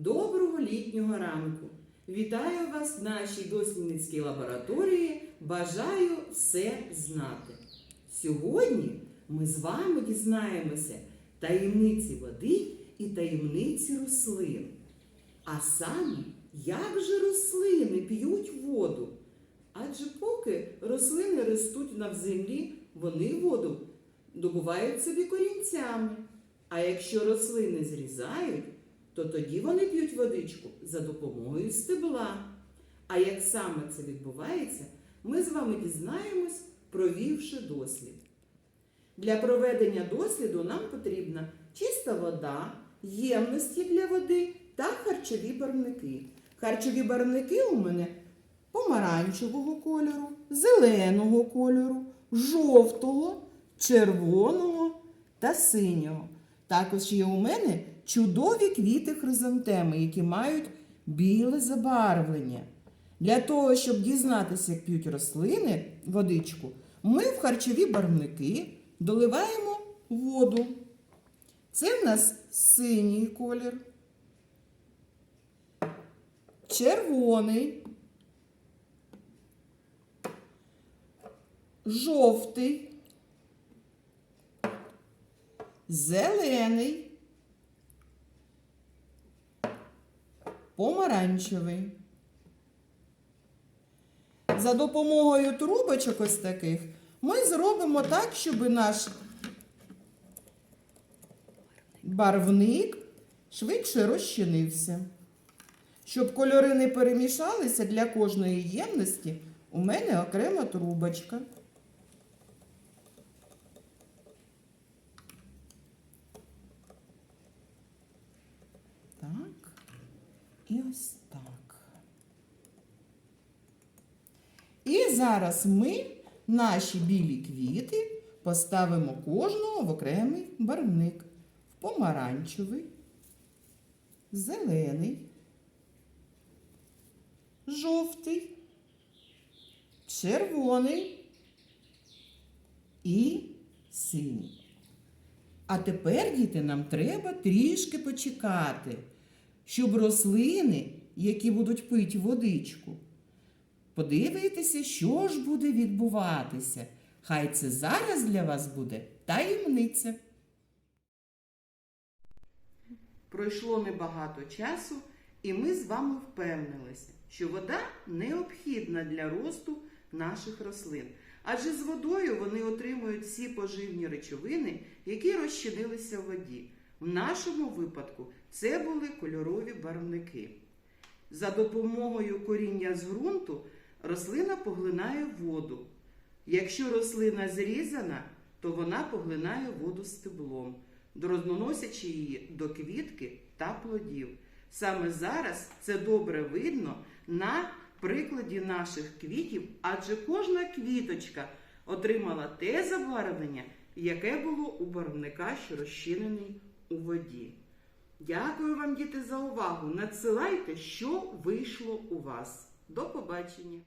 Доброго літнього ранку! Вітаю вас в нашій дослідницькій лабораторії. Бажаю все знати. Сьогодні ми з вами дізнаємося таємниці води і таємниці рослин. А саме, як же рослини п'ють воду? Адже поки рослини ростуть на землі, вони воду добувають собі корінцями. А якщо рослини зрізають, то тоді вони п'ють водичку за допомогою стебла. А як саме це відбувається, ми з вами дізнаємось, провівши дослід. Для проведення досліду нам потрібна чиста вода, ємності для води та харчові барвники. Харчові барвники у мене помаранчевого кольору, зеленого кольору, жовтого, червоного та синього. Також є у мене чудові квіти хризантеми, які мають біле забарвлення. Для того, щоб дізнатися, як п'ють рослини водичку, ми в харчові барвники доливаємо воду. Це в нас синій колір, червоний, жовтий, зелений, помаранчевий. За допомогою трубочок ось таких ми зробимо так, щоб наш барвник швидше розчинився. Щоб кольори не перемішалися для кожної ємності, у мене окрема трубочка. Так. І ось так. І зараз ми наші білі квіти поставимо кожного в окремий барвник. В помаранчевий, зелений, жовтий, червоний і синій. А тепер, діти, нам треба трішки почекати, щоб рослини, які будуть пити водичку, подивитися, що ж буде відбуватися. Хай це зараз для вас буде таємниця. Пройшло небагато часу, і ми з вами впевнилися, що вода необхідна для росту наших рослин. Адже з водою вони отримують всі поживні речовини, які розчинилися в воді. В нашому випадку це були кольорові барвники. За допомогою коріння з ґрунту рослина поглинає воду. Якщо рослина зрізана, то вона поглинає воду стеблом, розносячи її до квітки та плодів. Саме зараз це добре видно на прикладі наших квітів, адже кожна квіточка отримала те забарвлення, яке було у барвника, що розчинений у воді. Дякую вам, діти, за увагу. Надсилайте, що вийшло у вас. До побачення!